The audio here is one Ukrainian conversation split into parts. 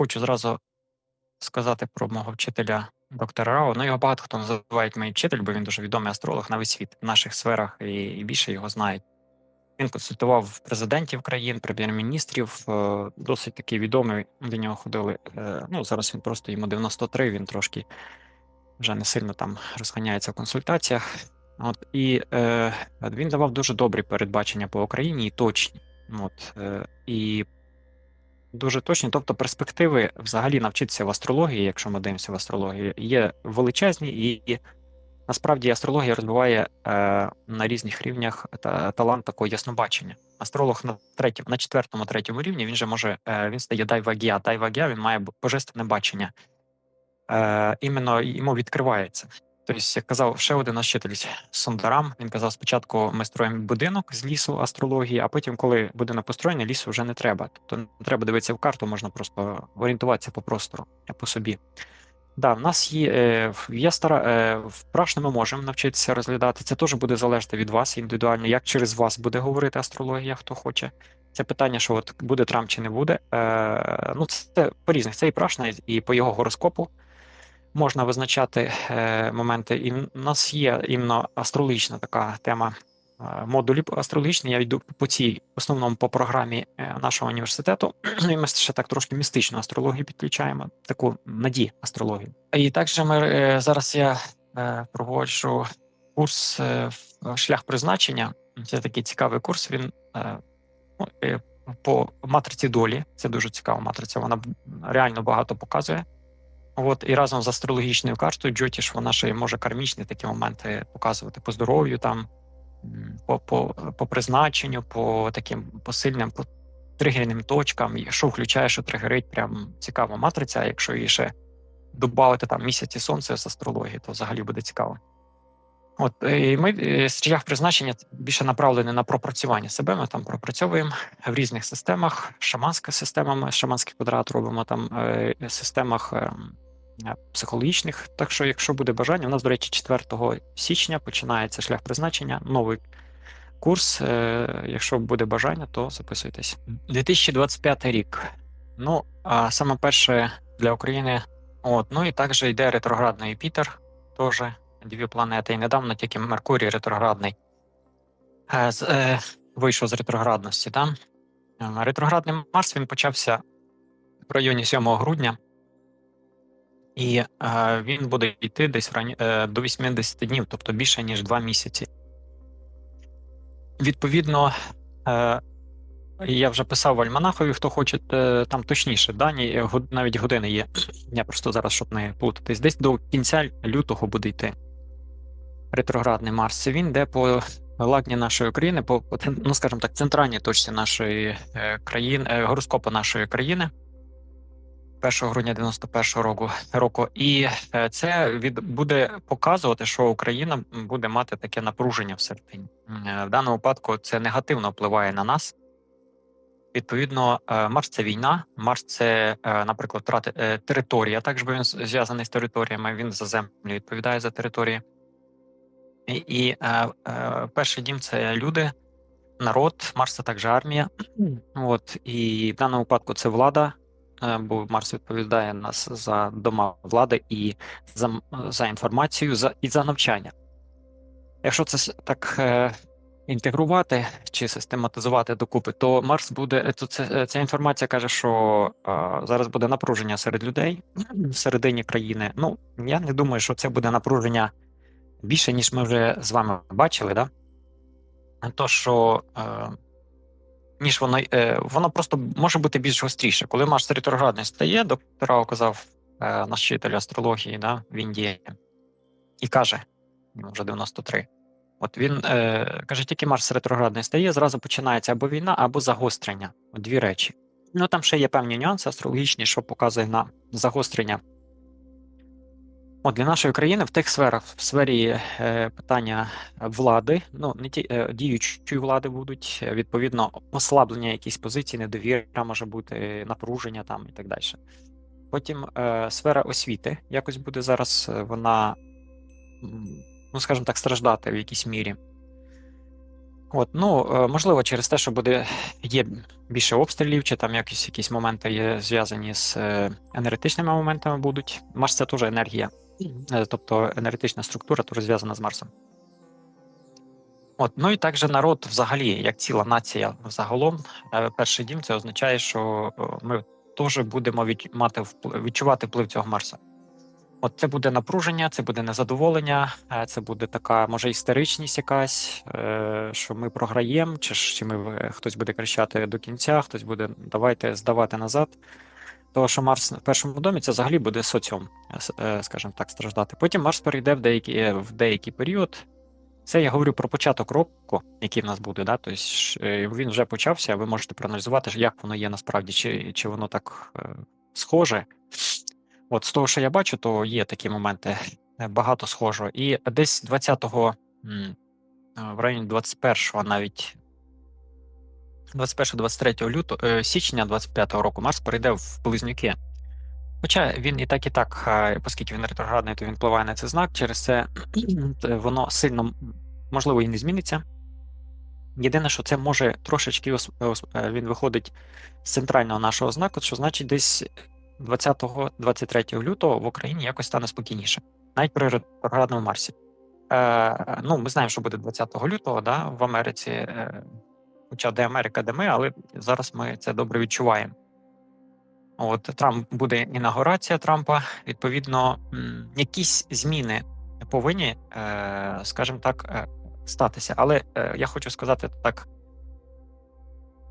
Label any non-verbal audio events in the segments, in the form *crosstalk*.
хочу зразу сказати про мого вчителя доктора Рао. Ну, його багато хто називає мій вчитель, бо він дуже відомий астролог на весь світ в наших сферах і, і більше його знають. Він консультував президентів країн, прем'єр-міністрів. е, Досить такий відомий. До нього ходили. е, Ну зараз він просто йому 93, він трошки вже не сильно там розганяється в консультаціях. От і е, він давав дуже добрі передбачення по Україні і точні. От, е, і дуже точні. Тобто, перспективи взагалі навчитися в астрології, якщо ми дивимося в астрологію, є величезні, і, насправді астрологія розвиває е, на різних рівнях та, талант такого яснобачення. Астролог на третьому, на четвертому, третьому рівні він же може е, він стає дайвагія. Дайвагія він має божественне бачення. Е, іменно йому відкривається. Тобто, як казав ще один наш вчитель Сондарам, він казав: спочатку ми строїмо будинок з лісу астрології, а потім, коли будинок построєний, лісу вже не треба. Тобто не треба дивитися в карту, можна просто орієнтуватися по простору, по собі. Да, в нас є, е, є стара, е, вправно ми можемо навчитися розглядати. Це теж буде залежати від вас індивідуально, як через вас буде говорити астрологія, хто хоче. Це питання, що от буде Трамп чи не буде. Е, ну, це по різних. Це і прашна, і по його гороскопу можна визначати е, моменти. І в нас є іменно астрологічна така тема. е, Модулі астрологічні, я йду по цій, основному по програмі е, нашого університету. *clears throat* І ми ще так трошки містичну астрологію підключаємо, таку наді астрологію. І також ми зараз я проводжу курс шлях призначення. Це такий цікавий курс. Він ну, по матриці долі. Це дуже цікава матриця. Вона реально багато показує. От і разом з астрологічною картою Джотіш, вона ще й може кармічні такі моменти показувати по здоров'ю, там по, по, по призначенню, по таким посильним по тригерним точкам, що включає, що тригерить, прям цікава матриця. Якщо її ще додати там місяці сонця з астрології, то взагалі буде цікаво. От і ми е, шлях призначення більше направлений на пропрацювання себе. Ми там пропрацьовуємо в різних системах, шаманська система, ми шаманський квадрат робимо там е, системах ем, е, психологічних. Так що, якщо буде бажання, у нас, до речі, 4 січня починається шлях призначення, новий курс. Е, Якщо буде бажання, то записуйтесь. 2025 рік. Ну, а саме перше для України. От, ну і також йде ретроградний Юпітер, теж дві планети. І недавно тільки Меркурій ретроградний е, е, вийшов з ретроградності. Да? Е, Ретроградний Марс він почався в районі 7 грудня, і е, він буде йти десь рані, е, до 80 днів, тобто більше ніж 2 місяці. Відповідно, е, я вже писав в Альманахові, хто хоче е, там точніше дані, навіть години є. Я просто зараз, щоб не плутатись, десь до кінця лютого буде йти ретроградний Марс. Він йде по лагні нашої країни, по, ну, скажімо так, центральній точці нашої е, країни, е, гороскопу нашої країни. 1 грудня 91 року року, і е, це від буде показувати, що Україна буде мати таке напруження всередині. Е, В даному випадку це негативно впливає на нас. Відповідно, Марс це війна. Марс це, наприклад, втрати е, територія. Також він зв'язаний з територіями. Він за землю відповідає за території. І, е, е, перший дім це люди, народ, Марс це також армія. От і в даному випадку це влада, е, бо Марс відповідає нас за дома влади і за, за інформацію, за і за навчання. Якщо це так е, інтегрувати чи систематизувати докупи, то Марс буде то це, ця інформація каже, що е, зараз буде напруження серед людей *clears throat* всередині країни. Ну я не думаю, що це буде напруження більше, ніж ми вже з вами бачили, да? То, що е, ніж воно, е, воно просто може бути більш гостріше. Коли Марс ретроградний стає, доктора казав е, наш вчитель астрології да, в Індії, і каже, вже 93. От він е, каже, тільки Марс ретроградний стає, зразу починається або війна, або загострення. Дві речі. Ну там ще є певні нюанси астрологічні, що показує на загострення От для нашої країни в тих сферах, в сфері е, питання влади, ну не ті е, діючої влади будуть е, відповідно послаблення якісь позиції, недовіра може бути напруження там і так далі. Потім е, сфера освіти якось буде зараз е, вона, ну скажімо так, страждати в якійсь мірі. От, ну, е, можливо, через те, що буде є більше обстрілів, чи там якісь якісь моменти є зв'язані з енергетичними моментами будуть. Марс це теж енергія, тобто енергетична структура теж зв'язана з Марсом. От, ну і також народ, взагалі, як ціла нація загалом, е, перший дім це означає, що е, ми теж будемо від, мати впли- відчувати вплив цього Марса. От це буде напруження, це буде незадоволення, е, це буде така, може, істеричність якась, е, що ми програємо, чи, ж- чи ми е, хтось буде кричати до кінця, хтось буде давайте здавати назад. Того, що Марс в першому домі це взагалі буде соціум, е, е, скажімо так, страждати. Потім Марс перейде в деякий, е, в деякий період. Це я говорю про початок року, який в нас буде. Да? Тобто він вже почався. Ви можете проаналізувати, як воно є насправді, чи, чи воно так схоже. От з того, що я бачу, то є такі моменти багато схожого. І десь 20-го, е, в районі 21-го навіть 21-23 лютого е, січня 25-го року Марс перейде в близнюки. Хоча він і так, і так, е, оскільки він ретроградний, то він впливає на цей знак. Через це *clears throat* воно сильно можливо і не зміниться. Єдине, що це може трошечки е, він виходить з центрального нашого знаку, що значить десь 20-23 лютого в Україні якось стане спокійніше, навіть при ретроградному Марсі. Е, ну, ми знаємо, що буде 20 лютого да, в Америці. Хоча де Америка, де ми, але зараз ми це добре відчуваємо. От Трамп буде інаугурація Трампа. Відповідно, якісь зміни повинні, е, скажімо так, е, статися. Але е, я хочу сказати так: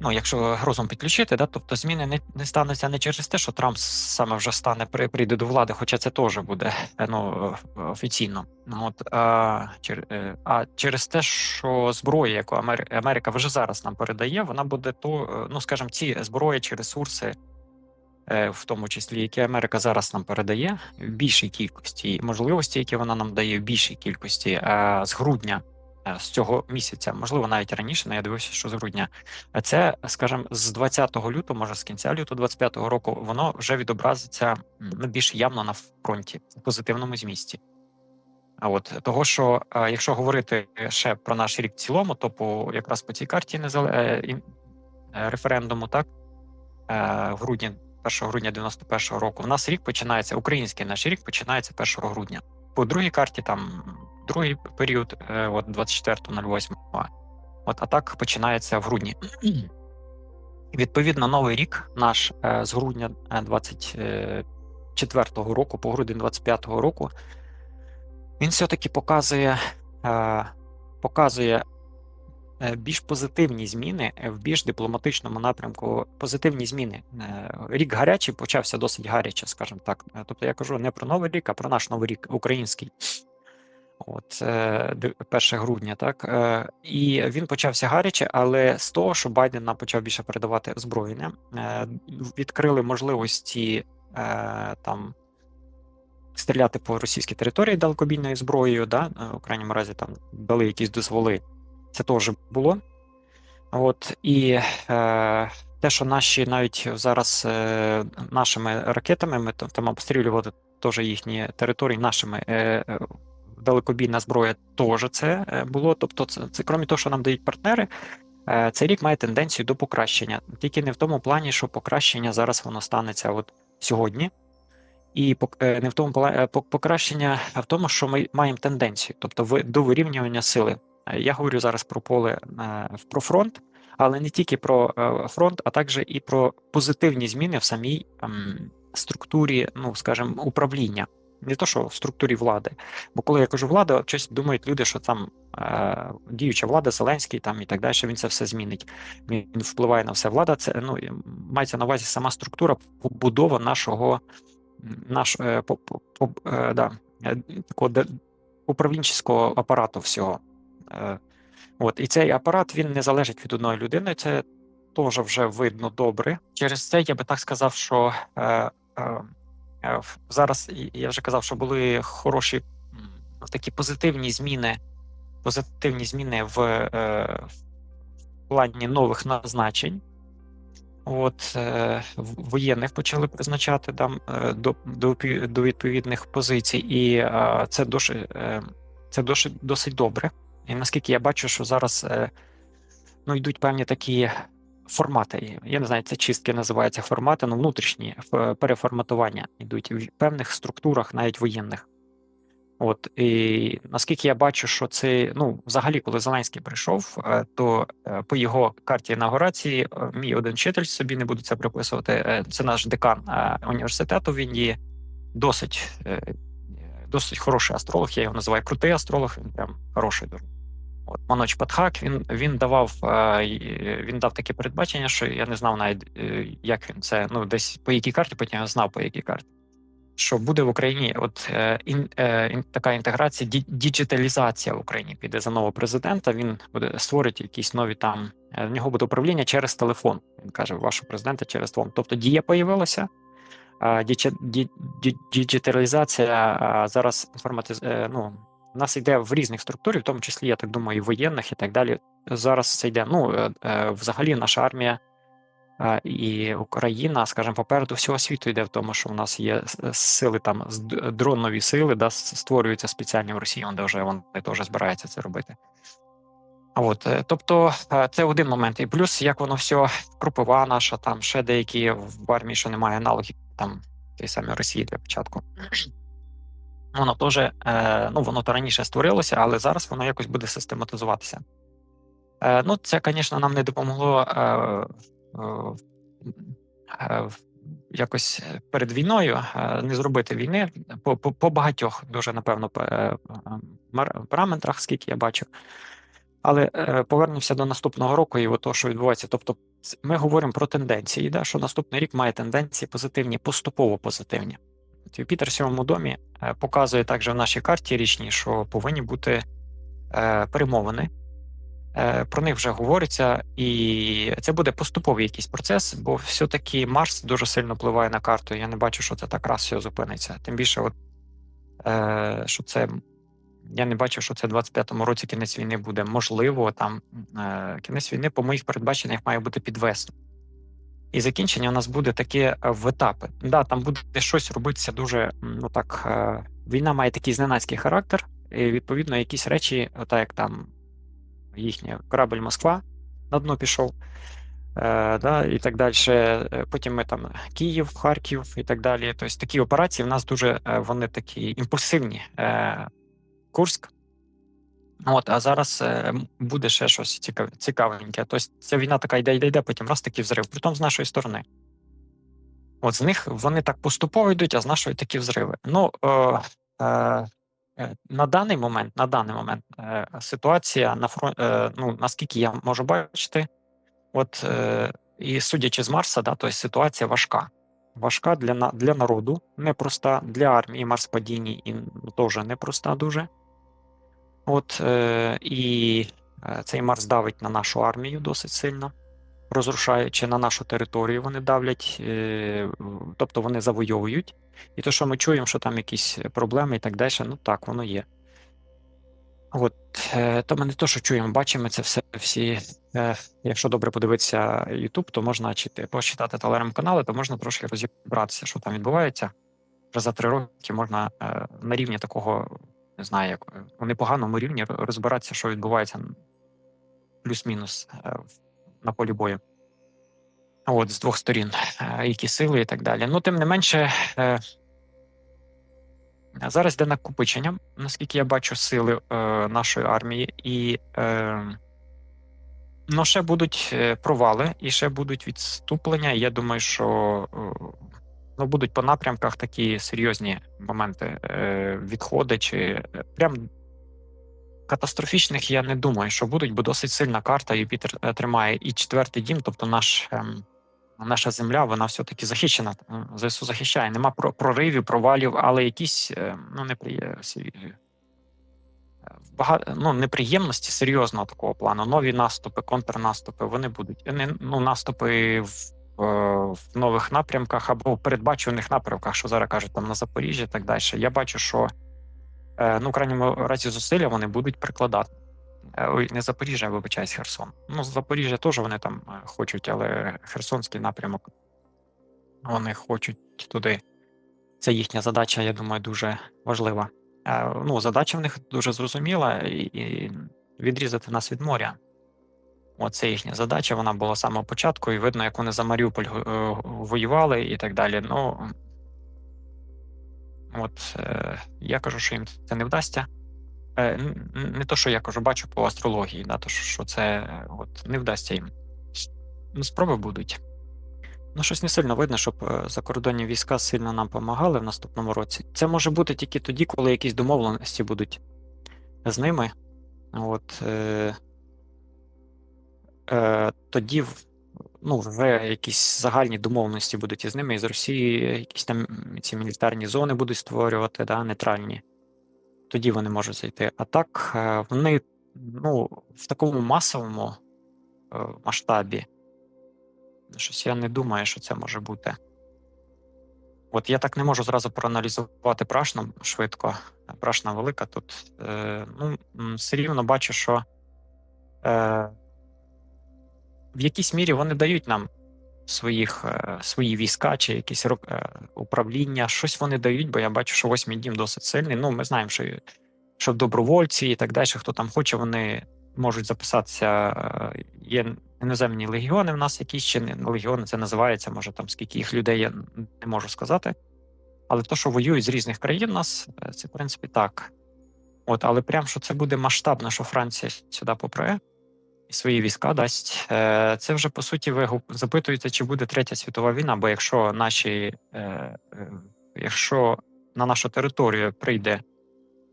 ну, якщо розум підключити, да, тобто зміни не, не стануться не через те, що Трамп саме вже стане при прийде до влади, хоча це теж буде ну, офіційно. Ну, От, а, чер, е, а через те, що зброя, яку Амер- Америка вже зараз нам передає, вона буде то, е, ну скажімо, ці зброї чи ресурси е, в тому числі, які Америка зараз нам передає в більшій кількості, можливості, які вона нам дає в більшій кількості е, з грудня. Е, З цього місяця, можливо, навіть раніше, але я дивився, що з грудня. А Це, скажімо, з 20 лютого, може з кінця лютого 25-го року, воно вже відобразиться ну, більш явно на фронті в позитивному змісті. А от того, що е, якщо говорити ще про наш рік в цілому, то по якраз по цій карті е, е, референдуму, так е, в грудні 1 грудня 91-го року. У нас рік починається, український наш рік починається 1 грудня. По другій карті там другий період, е, от 24.08. От а так починається в грудні. Відповідно, новий рік наш е, з грудня 24-го року по грудень 25-го року. Він все-таки показує, е, показує е, більш позитивні зміни е, в більш дипломатичному напрямку. Позитивні зміни. Е, Рік гарячий почався досить гаряче, скажімо так. Е, Тобто я кажу не про новий рік, а про наш новий рік український. От е, 1 грудня, так е, і він почався гаряче, але з того, що Байден нам почав більше передавати озброєння, е, відкрили можливості е, там стріляти по російській території далекобійною зброєю, да, в крайньому разі там дали якісь дозволи. Це теж було. От і е, те, що наші навіть зараз е, нашими ракетами, ми там обстрілювали теж їхні території нашими е, далекобійна зброя теж це е, було. Тобто, це, це крім того, що нам дають партнери, е, цей рік має тенденцію до покращення. Тільки не в тому плані, що покращення зараз воно станеться от сьогодні. І е, не в тому покращення, а в тому, що ми маємо тенденцію, тобто до вирівнювання сили. Я говорю зараз про поле про фронт, але не тільки про фронт, а також і про позитивні зміни в самій ем, структурі, ну скажімо, управління. Не то, що в структурі влади. Бо коли я кажу влада, щось думають люди, що там е, діюча влада, Зеленський там і так далі, він це все змінить. Він впливає на все. Влада це ну мається на увазі сама структура побудова нашого наш е, по, по, е, да, е, такого де- управлінчого апарату всього. Е, От, і цей апарат він не залежить від одної людини. Це теж вже видно добре. Через це я би так сказав, що е, е, зараз я вже казав, що були хороші такі позитивні зміни, позитивні зміни в, е, в плані нових назначень. От е, воєнних почали призначати там е, до, до, до відповідних позицій, і е, це досить, е, це досить, досить добре. І наскільки я бачу, що зараз е, ну, йдуть певні такі формати. Я не знаю, це чистки називаються формати, ну внутрішні переформатування йдуть в певних структурах, навіть воєнних. От і наскільки я бачу, що це ну взагалі, коли Зеленський прийшов, е, то е, по його карті інаугурації е, мій один вчитель собі не буду це приписувати. Це наш декан університету. Він є досить досить хороший астролог. Я його називаю крутий астролог. Він прям хороший дуже. От Маноч Патхак він він давав е, він дав таке передбачення, що я не знав навіть е, як він це. Ну десь по якій карті, потім я знав по якій карті. Що буде в Україні, от е, ін, ін, така інтеграція, ді, діджиталізація в Україні піде за нового президента. Він буде створить якісь нові там. В нього буде управління через телефон. Він каже, вашого президента через телефон. Тобто дія появилася. Діджиталізація зараз інформатиз... ну, у нас йде в різних структурах, в тому числі, я так думаю, і воєнних і так далі. Зараз це йде. Ну, е, е, взагалі, наша армія і Україна, скажімо, попереду всього світу йде в тому, що в нас є сили там дронові сили, да, створюються спеціальні в Росії, де вже вони теж збираються це робити. От, е, тобто, е, це один момент. І плюс, як воно все, кропива наша, там ще деякі в армії, що немає аналогів там тієї самої Росії для початку. Воно теж, е, ну воно то раніше створилося, але зараз воно якось буде систематизуватися. Е, ну, це, звісно, нам не допомогло е, е, якось перед війною е, не зробити війни по, по, по багатьох дуже, напевно, е, параметрах, скільки я бачу. Але е, повернемося до наступного року і от того, що відбувається. Тобто, ми говоримо про тенденції, да, що наступний рік має тенденції позитивні, поступово позитивні. Юпітер в сьомому домі е, показує також в нашій карті річній, що повинні бути е, перемовини. Е, Про них вже говориться, і це буде поступовий якийсь процес, бо все-таки Марс дуже сильно впливає на карту. Я не бачу, що це так раз все зупиниться. Тим більше, от, е, що це я не бачу, що це в 25-му році кінець війни буде. Можливо, там е, кінець війни, по моїх передбаченнях, має бути під весну. І закінчення у нас буде таке е, в етапи. Да, там буде щось робитися дуже. Ну так, е, війна має такий зненацький характер, і відповідно якісь речі, так як там їхня корабль Москва на дно пішов. Е, да, і так далі. Потім ми там Київ, Харків і так далі. Тобто такі операції в нас дуже вони такі імпульсивні. Е, Курськ. От, а зараз е, буде ще щось цікав, цікавеньке. Тобто ця війна така йде, йде, йде, потім раз такий взрив, притом з нашої сторони. От з них вони так поступово йдуть, а з нашої такі взриви. Ну, е, е, е, на даний момент, на даний момент е, ситуація на фронті, е, ну, наскільки я можу бачити, от е, і судячи з Марса, да, тобто ситуація важка. Важка для, для народу, непроста, для армії Марс падінні і теж непроста дуже. От е, і е, цей Марс давить на нашу армію досить сильно, розрушаючи на нашу територію, вони давлять, е, тобто вони завойовують. І то, що ми чуємо, що там якісь проблеми і так далі, ну так, воно є. От, е, то ми не то, що чуємо, бачимо це все всі. Е, якщо добре подивитися YouTube, то можна чити, почитати телеграм-канали, то можна трошки розібратися, що там відбувається. За три роки можна е, на рівні такого, не знаю, як е, у непоганому рівні розбиратися, що відбувається плюс-мінус е, на полі бою. От, з двох сторін, е, які сили і так далі. Ну, тим не менше, е, зараз йде накопичення, наскільки я бачу, сили е, нашої армії, і е, ну, ще будуть е, провали, і ще будуть відступлення. Я думаю, що е, ну, будуть по напрямках такі серйозні моменти е, відходи, чи е, прям катастрофічних я не думаю, що будуть, бо досить сильна карта. Юпітер е, тримає і четвертий дім, тобто наш. ем, Наша земля, вона все-таки захищена. е, ЗСУ захищає. Нема про- проривів, провалів, але якісь е, ну, неприємності, багато, ну, неприємності серйозного такого плану. Нові наступи, контрнаступи, вони будуть. Ну, наступи в, е, в нових напрямках або в передбачуваних напрямках, що зараз кажуть, там на Запоріжжі і так далі. Я бачу, що е, ну, в крайньому разі зусилля вони будуть прикладати. Е, Ой, не Запоріжжя, а вибачаюсь, Херсон. Ну, Запоріжжя теж вони там е, хочуть, але Херсонський напрямок вони хочуть туди. Це їхня задача, я думаю, дуже важлива. Е, Ну, задача в них дуже зрозуміла і відрізати нас від моря. От це їхня задача. Вона була з самого початку, і видно, як вони за Маріуполь е, воювали і так далі. Ну от е, я кажу, що їм це не вдасться. Е, не то, що я кажу, бачу по астрології, да, то що це от, не вдасться їм. Ну, спроби будуть. Ну, щось не сильно видно, щоб закордонні війська сильно нам допомагали в наступному році. Це може бути тільки тоді, коли якісь домовленості будуть з ними. От, е, е, тоді ну, вже якісь загальні домовленості будуть із ними, із Росії, якісь там ці мілітарні зони будуть створювати, да, нейтральні. Тоді вони можуть зайти. А так, е, вони ну, в такому масовому е, масштабі. Щось я не думаю, що це може бути. От я так не можу зразу проаналізувати прашну швидко. Прашна велика тут. Е, ну, все рівно бачу, що е, в якійсь мірі вони дають нам своїх, е, свої війська чи якісь е, управління. Щось вони дають, бо я бачу, що восьмий дім досить сильний. Ну, ми знаємо, що, що добровольці і так далі, хто там хоче, вони можуть записатися. е, Є іноземні легіони в нас якісь чи не легіони, це називається, може там скільки їх людей, я не можу сказати. Але то, що воюють з різних країн, нас це в принципі так. От, але прям що це буде масштабно, що Франція сюди попре свої війська дасть. е, Це вже по суті ви запитуєте, чи буде третя світова війна. Бо якщо наші, е, е, якщо на нашу територію прийде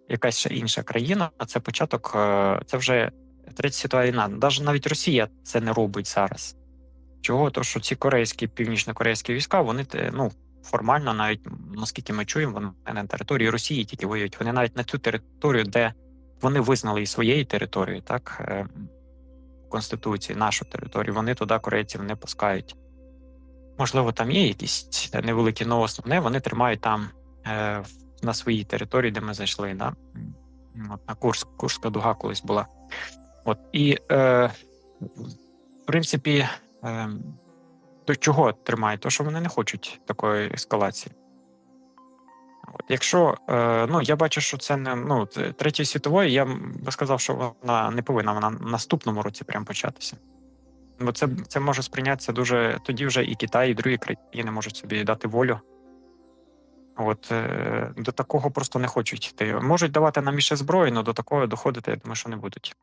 якась ще інша країна, це початок, це вже третя світова війна. Навіть навіть Росія це не робить зараз. Чого? То що ці корейські, північно-корейські війська, вони ну формально, навіть наскільки ми чуємо, вони на території Росії тільки воюють. Вони навіть на цю територію, де вони визнали і своєю територією, так Конституції, нашу територію, вони туди корейців не пускають. Можливо, там є якісь невеликі, але основне вони тримають там е, на своїй території, де ми зайшли. Да? От, на Курск, Курська дуга колись була. От, і, е, в принципі, е, до чого тримають? То, що вони не хочуть такої ескалації. Якщо е, ну я бачу, що це не ну третьої світової, я б сказав, що вона не повинна вона в наступному році прям початися. Бо це, це може сприйнятися дуже. Тоді вже і Китай, і другі країни можуть собі дати волю. От е, до такого просто не хочуть йти. Можуть давати нам іще зброю, але до такого доходити, я думаю, що не будуть.